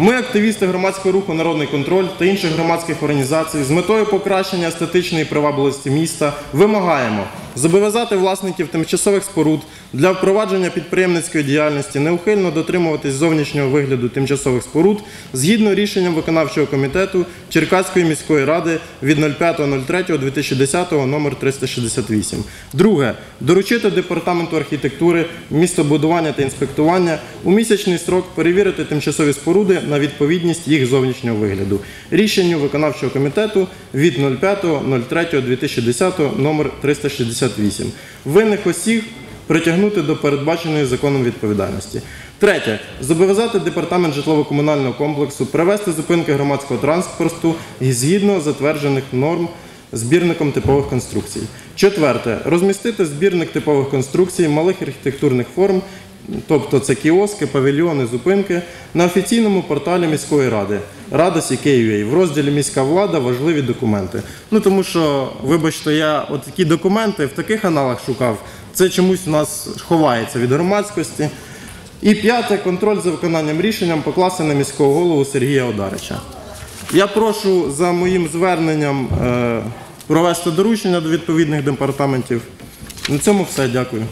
Ми, активісти громадського руху Народний контроль та інших громадських організацій, з метою покращення естетичної привабливості міста вимагаємо зобов'язати власників тимчасових споруд для впровадження підприємницької діяльності неухильно дотримуватись зовнішнього вигляду тимчасових споруд згідно рішенням виконавчого комітету Черкаської міської ради від 05.03.2010 номер 368. Друге. Доручити департаменту архітектури, містобудування та інспектування у місячний строк перевірити тимчасові споруди на відповідність їх зовнішнього вигляду. Рішенню виконавчого комітету від 05.03.2010 номер 368. Винних осіб притягнути до передбаченої законом відповідальності. Третє. Зобов'язати департамент житлово-комунального комплексу привести зупинки громадського транспорту згідно затверджених норм збірником типових конструкцій. Четверте. Розмістити збірник типових конструкцій малих архітектурних форм, тобто це кіоски, павільйони, зупинки, на офіційному порталі міської ради Радосі.ua в розділі Міська влада важливі документи. Ну тому що, вибачте, я такі документи в таких аналах шукав. Це чомусь у нас ховається від громадськості. І п'яте контроль за виконанням рішенням покласти на міського голову Сергія Одарича. Я прошу за моїм зверненням е, провести доручення до відповідних департаментів. На цьому все. Дякую.